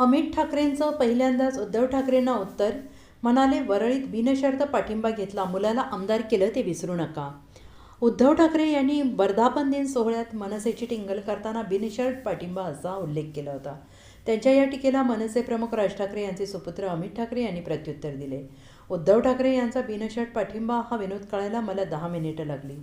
अमित ठाकरेंचं पहिल्यांदाच उद्धव ठाकरेंना उत्तर. म्हणाले वरळीत बिनशर्त पाठिंबा घेतला. मुलाला आमदार केलं ते विसरू नका. उद्धव ठाकरे यांनी वर्धापन दिन सोहळ्यात मनसेची टिंगल करताना बिनशर्त पाठिंबा असा उल्लेख केला होता. त्यांच्या या टीकेला मनसे प्रमुख राज ठाकरे यांचे सुपुत्र अमित ठाकरे यांनी प्रत्युत्तर दिले. उद्धव ठाकरे यांचा बिनशर्ट पाठिंबा हा विनोद कळायला मला दहा मिनिटं लागली.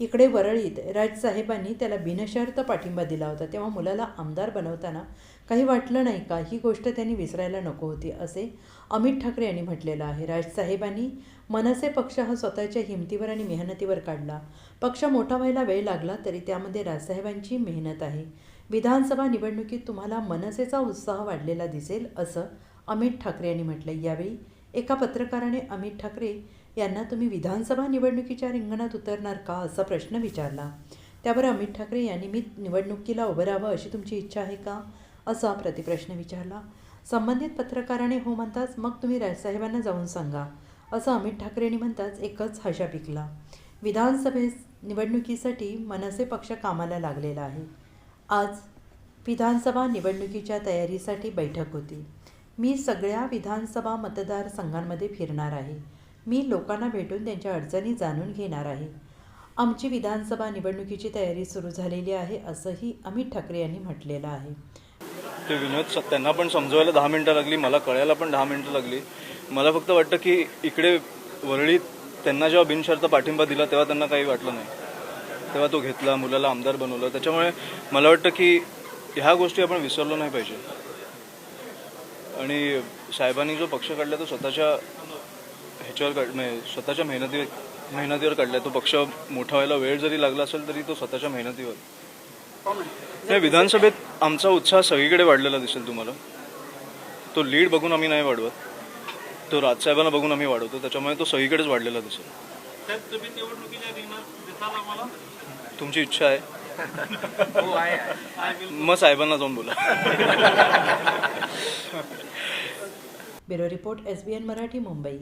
इकडे वरळीत राजसाहेबांनी त्याला बिनशर्त पाठिंबा दिला होता. तेव्हा मुलाला आमदार बनवताना काही वाटलं नाही का? ही गोष्ट त्यांनी विसरायला नको होती असे अमित ठाकरे यांनी म्हटलेलं आहे. राजसाहेबांनी मनसे पक्ष हा स्वतःच्या हिमतीवर आणि मेहनतीवर काढला. पक्ष मोठा व्हायला वेळ लागला तरी त्यामध्ये राजसाहेबांची मेहनत आहे. विधानसभा निवडणुकीत तुम्हाला मनसेचा उत्साह वाढलेला दिसेल असं अमित ठाकरे यांनी म्हटलं यावेळी एका पत्रकाराने अमित ठाकरे यांना तुम्ही विधानसभा निवडणुकीच्या रिंगणात उतरणार का असा प्रश्न विचारला. त्यावर अमित ठाकरे यांनी मी निवडणुकीला उभं राहावं अशी तुमची इच्छा आहे का? असा प्रतिप्रश्न विचारला. संबंधित पत्रकाराने हो म्हणताच मग तुम्ही राजसाहेबांना जाऊन सांगा. असं अमित ठाकरेंनी म्हणताच एकच हशा पिकला. विधानसभे निवडणुकीसाठी मनसे पक्ष कामाला लागलेला आहे. आज विधानसभा निवडणुकीच्या तयारीसाठी बैठक होती. मी सगळ्या विधानसभा मतदारसंघांमध्ये फिरणार आहे. मी लोकांना भेटून त्यांच्या अडचणी जाणून घेणार आहे. आमची विधानसभा निवडणुकीची तयारी सुरू झालेली आहे असंही अमित ठाकरे यांनी म्हटलेलं आहे. ते विनोद स- त्यांना पण समजवायला दहा मिनटं लागली मला कळायला पण दहा मिनटं लागली. मला फक्त वाटतं की इकडे वरळीत त्यांना जेव्हा बिनशर्त पाठिंबा दिला तेव्हा त्यांना काही वाटलं नाही. तेव्हा तो घेतला मुलाला आमदार बनवलं. त्याच्यामुळे मला वाटतं की ह्या गोष्टी आपण विसरलो नाही पाहिजे. आणि साहेबांनी जो पक्ष काढला तो स्वतःच्या ह्याच्यावर काढ म्हणजे स्वतःच्या मेहनती मेहनतीवर काढलाय. तो पक्ष मोठा व्हायला वेळ जरी लागला असेल तरी तो स्वतःच्या मेहनतीवर. नाही विधानसभेत आमचा उत्साह सगळीकडे वाढलेला दिसेल तुम्हाला. तो लीड बघून आम्ही नाही वाढवत. तो राजसाहेबांना बघून आम्ही वाढवतो. त्याच्यामुळे तो सगळीकडेच वाढलेला दिसेल. तुमची इच्छा आहे. हो आहे आहे. मग साहेबांना जाऊन बोला. Bureau report S B N Marathi Mumbai.